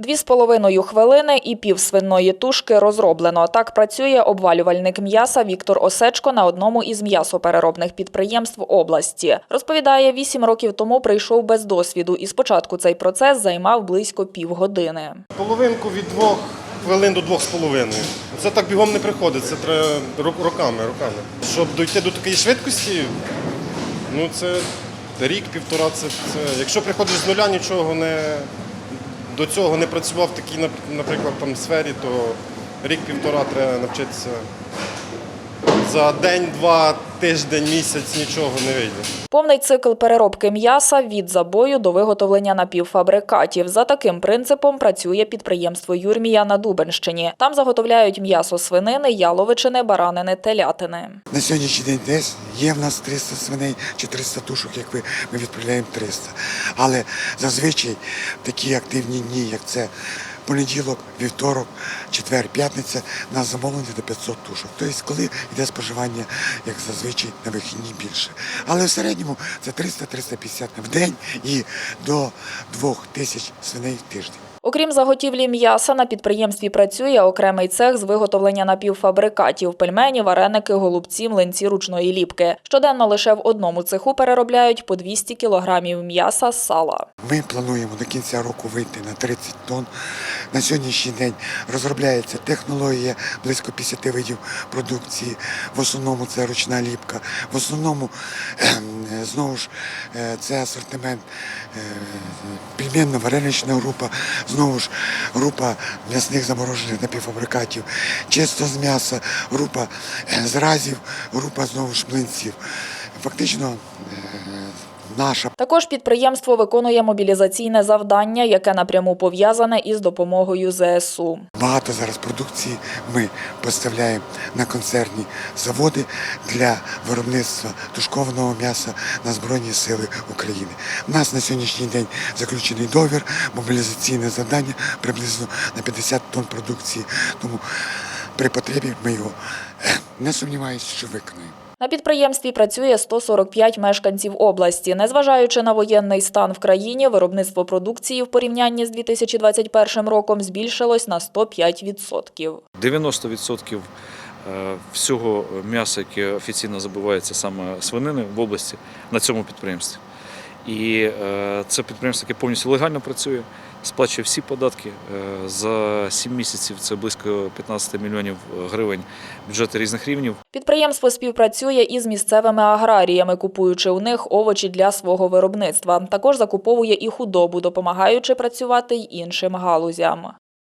Дві з половиною хвилини і пів свиної тушки розроблено. Так працює обвалювальник м'яса Віктор Осечко на одному із м'ясопереробних підприємств області. Розповідає, вісім років тому прийшов без досвіду, і спочатку цей процес займав близько півгодини. Половинку від двох хвилин до двох з половиною. Це так бігом не приходить, це треба рок- роками, роками. Щоб дойти до такої швидкості, ну це рік-півтора. Це, це якщо приходиш з нуля, нічого не до цього не працював в такій, наприклад, там сфері, то рік-півтора треба навчитися. За день, два, тиждень, місяць нічого не вийде. Повний цикл переробки м'яса від забою до виготовлення напівфабрикатів. За таким принципом працює підприємство Юрмія на Дубенщині. Там заготовляють м'ясо свинини, яловичини, баранини, телятини. На сьогоднішній день десь є в нас 300 свиней чи 300 тушок, як ви, ми відправляємо 300. Але зазвичай такі активні дні, як це понеділок, вівторок, четвер, п'ятниця, нас замовлення до 500 тушок. Тобто, коли йде споживання, як зазвичай на вихідні більше. Але в середньому це 300-350 в день і до 2000 свиней в тиждень. Окрім заготівлі м'яса, на підприємстві працює окремий цех з виготовлення напівфабрикатів – пельмені, вареники, голубці, млинці ручної ліпки. Щоденно лише в одному цеху переробляють по 200 кілограмів м'яса з сала. Ми плануємо до кінця року вийти на 30 тонн. На сьогоднішній день розробляється технологія близько 50 видів продукції. В основному це ручна ліпка. В основному ем, знову ж е, це асортимент е, пельменно-варенична група, знову ж група м'ясних заморожених напівфабрикатів, чисто з м'яса, група е, зразів, група знову ж млинців. Фактично е, наша Також підприємство виконує мобілізаційне завдання, яке напряму пов'язане із допомогою ЗСУ. Багато зараз продукції ми поставляємо на концерні заводи для виробництва тушкованого м'яса на Збройні Сили України. У нас на сьогоднішній день заключений договір, мобілізаційне завдання приблизно на 50 тонн продукції. Тому при потребі ми його е, не сумніваюся, що виконаємо. На підприємстві працює 145 мешканців області. Незважаючи на воєнний стан в країні, виробництво продукції в порівнянні з 2021 роком збільшилось на 105%. 90% е, всього м'яса, яке офіційно забувається саме свинини в області, на цьому підприємстві. І е, це підприємство, яке повністю легально працює, сплачує всі податки. Е, За 7 місяців це близько 15 мільйонів гривень бюджети різних рівнів. Підприємство співпрацює із місцевими аграріями, купуючи у них овочі для свого виробництва. Також закуповує і худобу, допомагаючи працювати й іншим галузям.